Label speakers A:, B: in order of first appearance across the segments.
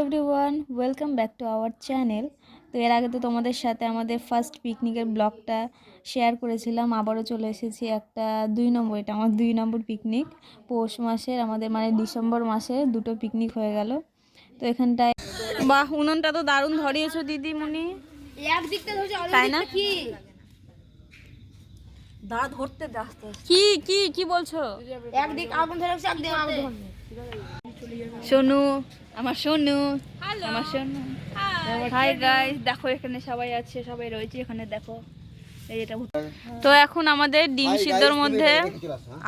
A: Everyone welcome back to our channel তো এর আগে তো তোমাদের সাথে আমাদের ফার্স্ট পিকনিকের ব্লগটা শেয়ার করেছিলাম। আবারও চলে এসেছি একটা দুই নম্বর এটা আমার দুই নম্বর পিকনিক পৌষ মাসের আমাদের মানে ডিসেম্বর মাসে দুটো পিকনিক হয়ে গেল। তো এখানটায় বাহ উনুনটা তো দারুণ ধরিয়েছো দিদিমণি।
B: একদিকটা
A: তাই না?
B: কি?
C: দাঁড়া ধরতে আস্তে।
A: কি কি কি বলছো?
B: একদিক আগুন ধরে রাখছে একদিক আগুন ধরে
A: সোনু আমার সোনু আমার সোনু। হাই গাইস দেখো এখানে সবাই আছে সবাই রয়েছে এখানে দেখো। এই এটা তো এখন আমাদের ডিম সিদ্ধর মধ্যে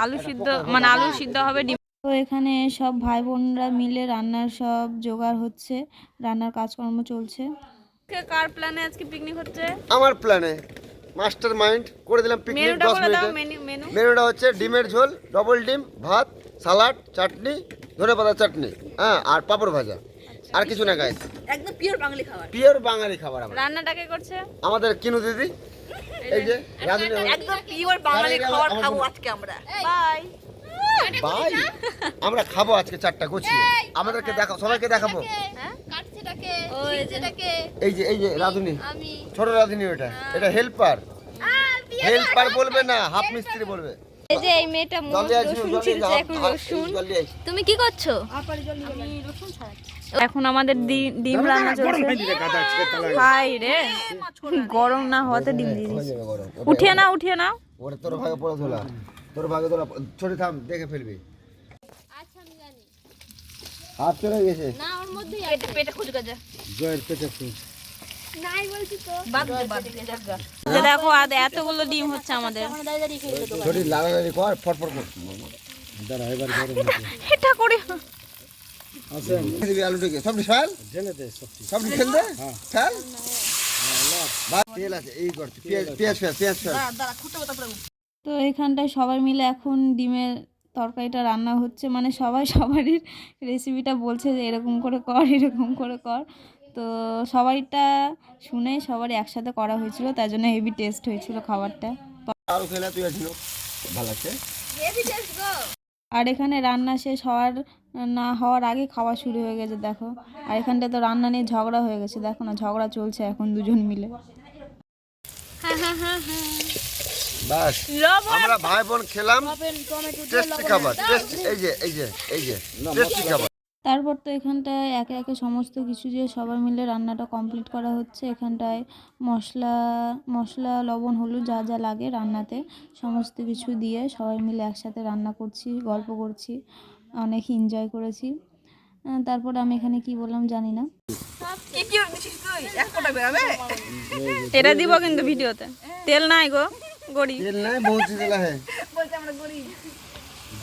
A: আলু সিদ্ধ মানে আলু সিদ্ধ হবে ডিম তো এখানে সব ভাই বোনরা মিলে রান্নার সব জোগাড় হচ্ছে রান্নার কাজকর্ম চলছে। কার প্ল্যানে আজকে পিকনিক হচ্ছে?
D: আমার প্ল্যানে মাস্টার মাইন্ড করে দিলাম পিকনিক দশ মিনিটে।
A: Menu menu.
D: মেনুটা হচ্ছে ডিমের ঝোল ডবল ডিম ভাত সালাড চাটনি ধনে পাতা চাটনি হ্যাঁ আর পাঁপড় ভাজা। আর কিছু না গাইস
C: একদম পিওর বাঙালি খাবার।
D: পিওর বাঙালি খাবার আমরা।
A: রান্নাটা কে করছে?
D: আমাদের কিনু দিদি। এই যে রাজনী
C: একদম পিওর বাঙালি খাবার খাব আজকে আমরা।
A: বাই
D: ভাই আমরা খাব আজকে চারটা গুছিয়ে আমাদেরকে দেখাও সবাইকে দেখাবো।
B: কাটছেটাকে
A: ওই যে।
B: শিখছেটাকে
D: এই যে এই যে রাধুনি। ছোট রাধুনি ওটা এটা হেল্পার হেল্পার বলবে না হাফ মিস্ত্রি বলবে।
A: এই যে এই মেয়েটা ছিলছে এখন রসুন। তুমি কি করছ? এখন আমাদের ডিম রান্না চলছে। হাই রে। গরম না হওয়াতে ডিম দিয়ে উঠিয়ে নাও উঠিয়ে নাও।
D: ওটা তোর ভাগে পড়ে তোলা তোর ভাগে তোলা ছোট থাম দেখে ফেলবি।
B: আচ্ছা আমি জানি।
D: হাত চলে গেছে।
B: না ওর মধ্যেই
A: পেটে পেটে খুঁজে গেছে
D: জয়ের পেটে ফুল
B: তো।
C: বাদ দে বাদ দে
A: যে দেখো আদ এতগুলো ডিম হচ্ছে আমাদের।
B: দাঁড়িয়ে দাঁড়িয়ে খেয়ে দেবো।
D: ছোটি লাগালাগি কর ফটফট কর। দাঁড়া এবার গরম
A: এটা করে।
D: আসেন দিবি আলুটাকে সবটি ফেল? ঢেলে দে সবটি। ফেল দে? ফেল? তেল আছে এই কর পেঁয়াজ পেঁয়াজ ফেল পেঁয়াজ ফেল।
C: দাঁড়া দাঁড়া খুঁটে তারপরে
A: তো এখানটায় সবাই মিলে এখন ডিমের তরকারিটা রান্না হচ্ছে। মানে সবাই সবারই রেসিপিটা বলছে যে এরকম করে কর এরকম করে কর। তো সবাইটা শুনে সবারই একসাথে করা হয়েছিল তাই জন্য হেভি টেস্ট হয়েছিল খাবারটা। আর এখানে রান্না শেষ হওয়ার না হওয়ার আগে খাওয়া শুরু হয়ে গেছে দেখো। আর এখানটা তো রান্না নিয়ে ঝগড়া হয়ে গেছে দেখো না ঝগড়া চলছে এখন দুজন মিলে।
D: বাস আমরা ভাই বোন খেলাম টেস্টি খাবার টেস্টি এই যে এই যে এই যে টেস্টি খাবার।
A: তারপর তো এখানটায় একে একে সমস্ত কিছু দিয়ে সবাই মিলে রান্নাটা কমপ্লিট করা হচ্ছে। এখানটায় মশলা মশলা লবণ হলুদ যা যা লাগে রান্নাতে সমস্ত কিছু দিয়ে সবাই মিলে একসাথে রান্না করছি গল্প করছি অনেক এনজয় করেছি। তারপর আমি এখানে কি বললাম জানি না।
C: কি কি দিছিস তুই এক ফোঁটা বেরাবে
A: এটা দিব কিন্তু ভিডিওতে। তেল নাই গো গড়ি।
D: তেল নাই বহুত
C: আমরা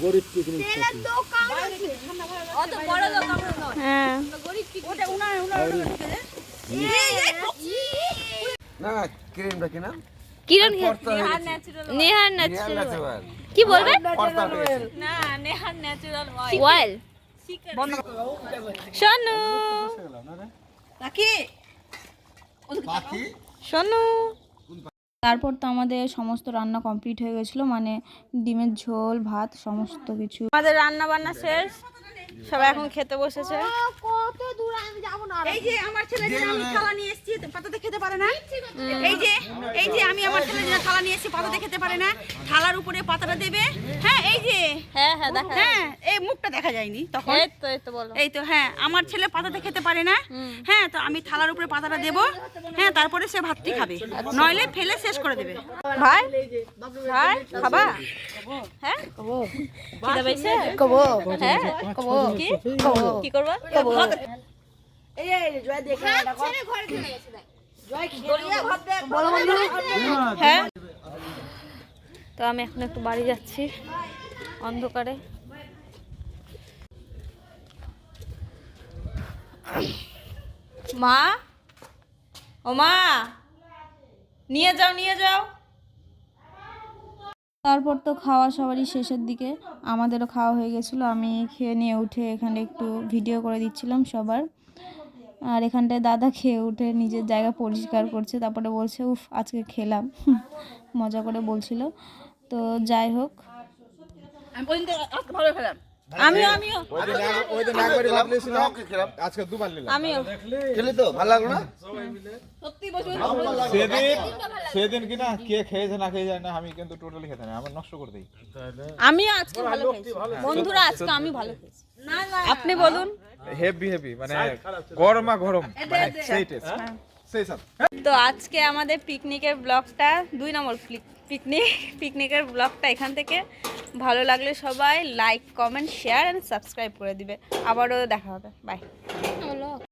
C: গরিব
B: লোক
A: হ্যাঁ।
D: না
A: কিরণ। নেহার ন্যাচারাল কি
D: গেছে।
A: না নেহার ন্যাচারাল অয়েল শোনু
C: নাকি
D: পাখি?
A: শোনু তারপর তো আমাদের সমস্ত রান্না কমপ্লিট হয়ে গেছিল মানে ডিমের ঝোল ভাত সমস্ত কিছু। আমাদের রান্না বান্না শেষ সবাই এখন খেতে বসেছে।
B: কত দূর আমি যাব না
C: এই যে আমার ছেলে যে আমি খাওয়া পাতাতে খেতে পারে না? এই যে এই যে আমি আমার ছেলে যে থালা নিয়ে এসেছি পাতাতে খেতে পারে না থালার উপরে পাতাটা দেবে। হ্যাঁ এই যে।
A: হ্যাঁ হ্যাঁ দেখা
C: হ্যাঁ এই মুখটা দেখা যায়নি তখন।
A: এই তো এই তো বলো।
C: এই তো হ্যাঁ আমার ছেলে পাতাতে খেতে পারে না। হ্যাঁ তো আমি থালার উপরে পাতাটা দেবো। হ্যাঁ তারপরে সে ভাতটি খাবে। নইলে ফেলে শেষ করে দেবে।
A: ভাই ভাই খাবা? হ্যাঁ? খিদে পেয়েছে?
C: কবো
A: হ্যাঁ? কি? কি করবা?
C: এই এই জয় দেখে
B: ঘরে চলে গেছে
A: হ্যাঁ। তো আমি এখন একটু বাড়ি যাচ্ছি অন্ধকারে। মা? ও মা? নিয়ে যাও নিয়ে যাও। তারপর তো খাওয়া সবারই শেষের দিকে আমাদেরও খাওয়া হয়ে গেছিল। আমি খেয়ে নিয়ে উঠে এখানে একটু ভিডিও করে দিচ্ছিলাম সবার। আর এখানটায় দাদা খেয়ে উঠে নিজের জায়গা পরিষ্কার করছে, তারপরে বলছে, উফ, আজকে খেলাম। মজা করে বলছিল। তো যাই হোক।
C: ভালো খেলাম।
E: আমিও আমিও।
F: ওই দিন এক- ওই দিন একবারই ভাত নিয়েছিলাম
D: ওকে খেলাম
F: আজকে দুবার নিলাম।
E: আমিও।
D: খেলি তো ভালো লাগল না?
E: সত্যি বসে
F: সেদিন সেদিন কি না কে খেয়েছে না খেয়ে যায় না আমি কিন্তু টোটালি খেতে না আমার নষ্ট করে দিই।
E: আমিও আজকে ভালো খেয়েছি। বন্ধুরা আজকে আমি ভালো খেয়েছি। আপনি বলুন।
F: হেভি হেভি মানে গরমা গরম মানে সেই টেস্ট সেই সাথে
G: তো আজকে আমাদের পিকনিকের ব্লগটা দুই নম্বর পিকনিক পিকনিকের ব্লগটা এখান থেকে। ভালো লাগলে সবাই like comment share and subscribe করে দিবে। আবারও দেখা হবে। বাই